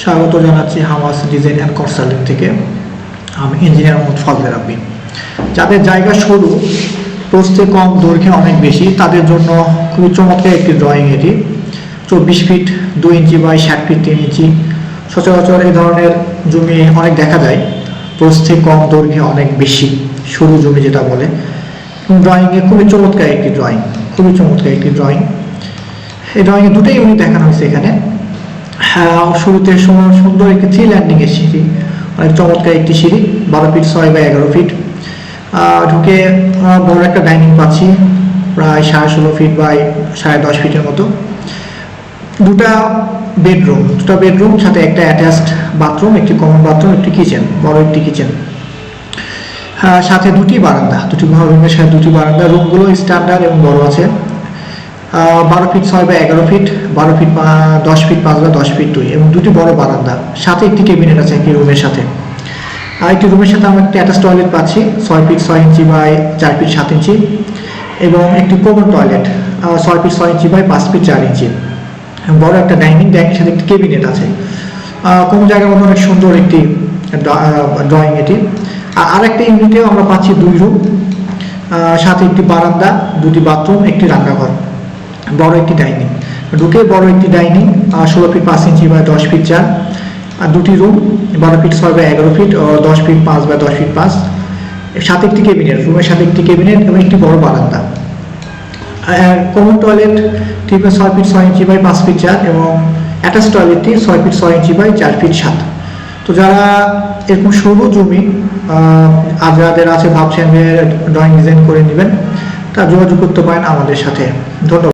স্বাগত জানাচ্ছি Hamas design and consulting থেকে। আমি ইঞ্জিনিয়ার মোহাম্মদ ফজলে রাব্বি। যাদের জায়গা সরু, প্রস্থে কম, দৈর্ঘ্যে অনেক বেশি, তাদের জন্য খুবই চমৎকার একটি ড্রয়িং এটি। চব্বিশ ফিট দুই ইঞ্চি বাই ষাট ফিট তিন ইঞ্চি। সচরাচর এই ধরনের জমি অনেক দেখা যায়। প্রস্থে কম, দৈর্ঘ্যে অনেক বেশি, সরু জমি যেটা বলে। ড্রয়িংয়ে খুবই চমৎকার একটি ড্রয়িং খুবই চমৎকার একটি ড্রয়িং এই ড্রয়িংয়ে দুটোই ইউনিট দেখানো হয়েছে এখানে। শুরুতে সুন্দর সুন্দর একটি থ্রি ল্যান্ডিং এর সিঁড়ি অনেক চমৎকার একটি সিঁড়ি বারো ফিট ছয় বা এগারো ফিট ঢুকে বড় একটা ডাইনিং পাচ্ছি প্রায় সাড়ে ষোলো ফিট বাই সাড়ে দশ ফিটের মতো। দুটা বেডরুম দুটা বেডরুম সাথে একটা অ্যাটাচড বাথরুম একটি কমন বাথরুম একটি কিচেন বড় একটি কিচেন হ্যাঁ, সাথে দুটি বারান্দা দুটি ঘর রুমের সাথে দুটি বারান্দা রুমগুলো স্ট্যান্ডার্ড এবং বড় আছে। বারো ফিট ছয় বা এগারো ফিট বারো ফিট দশ ফিট পাঁচ বা দশ ফিট দুই এবং দুটি বড় বারান্দা। সাথে একটি কেবিনেট আছে একটি রুমের সাথে। আর একটি রুমের সাথে আমরা একটি অ্যাটাচ টয়লেট পাচ্ছি, ছয় ফিট ছয় ইঞ্চি বাই চার ফিট সাত ইঞ্চি এবং একটি কমন টয়লেট ছয় ফিট ছয় ইঞ্চি বাই পাঁচ ফিট চার ইঞ্চি। বড় একটা ডাইনিং ডাইনিং সাথে একটি কেবিনেট আছে। কোনো জায়গার মধ্যে অনেক সুন্দর একটি ড্রয়িং এটি। আর একটা ইউনিটেও আমরা পাচ্ছি দুই রুম সাথে একটি বারান্দা, দুটি বাথরুম একটি রান্নাঘর। বড় একটি ডাইনিং। ঢুকে বড় একটি ডাইনিং ষোলো ফিট পাঁচ ইঞ্চি বা দশ ফিট চার, আর দুটি রুম, বারো ফিট ছয় বা এগারো ফিট দশ ফিট পাঁচ বা দশ ফিট পাঁচ। সাথে একটি কেবিনেট রুমের সাথে একটি কেবিনেট এবং একটি বড় বারান্দা। কমন টয়লেট ঠিক ছয় ফিট ছয় ইঞ্চি বাই পাঁচ ফিট চার এবং অ্যাটাচ টয়লেটটি ছয় ফিট ছয় ইঞ্চি বাই চার ফিট সাত। তো যারা এরকম সরু জমি আর যাদের আছে ভাবছেন ড্রয়িং ডিজাইন করে নেবেন তা যোগাযোগ করতে পারেন আমাদের সাথে। ধন্যবাদ।